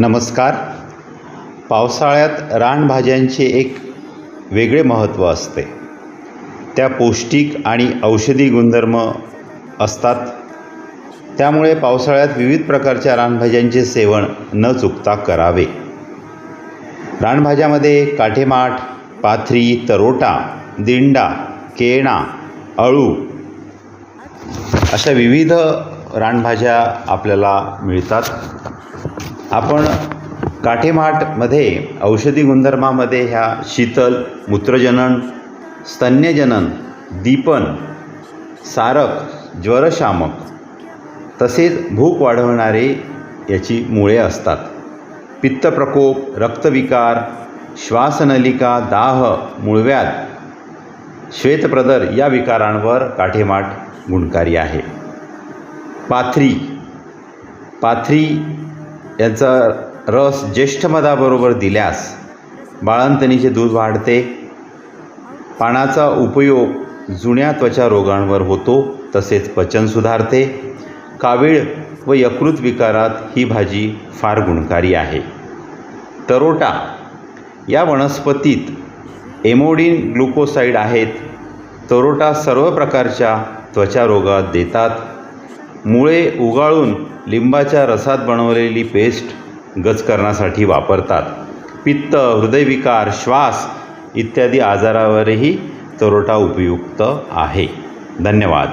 नमस्कार. पावसाळ्यात रानभाज्यांचे एक वेगळे महत्त्व असते. त्या पौष्टिक आणि औषधी गुणधर्म असतात. त्यामुळे पावसाळ्यात विविध प्रकारच्या रानभाज्यांचे सेवन न चुकता करावे. रानभाज्यामध्ये काठेमाठ पाथरी तरोटा दिंडा केळणा अळू अशा विविध रानभाज्या आपल्याला मिळतात. आपण काठेमाठमध्ये औषधी गुणधर्मामध्ये ह्या शीतल मूत्रजनन स्तन्यजनन दीपन सारक ज्वरशामक तसेच भूक वाढवणारे याची मुळे असतात. पित्तप्रकोप रक्तविकार श्वासनलिका दाह मुळव्यात श्वेतप्रदर या विकारांवर काठेमाठ गुणकारी आहे. पाथरी. पाथरी याचा रस ज्येष्ठमधाबरोबर दिल्यास बाळंतणीचे दूध वाढते. पानाचा उपयोग जुन्या त्वचा रोगांवर होतो तसेच पचन सुधारते. कावीळ व यकृत विकारात ही भाजी फार गुणकारी आहे. तरोटा या वनस्पतीत एमोडिन ग्लुकोसाईड आहेत. तरोटा सर्व प्रकारच्या त्वचा रोगात देतात. मुळे उगाळून लिंबाच्या रसात बनवलेली पेस्ट गजकरणासाठी वापरतात. पित्त हृदयविकार श्वास इत्यादी आजारावरही तरोटा उपयुक्त आहे. धन्यवाद.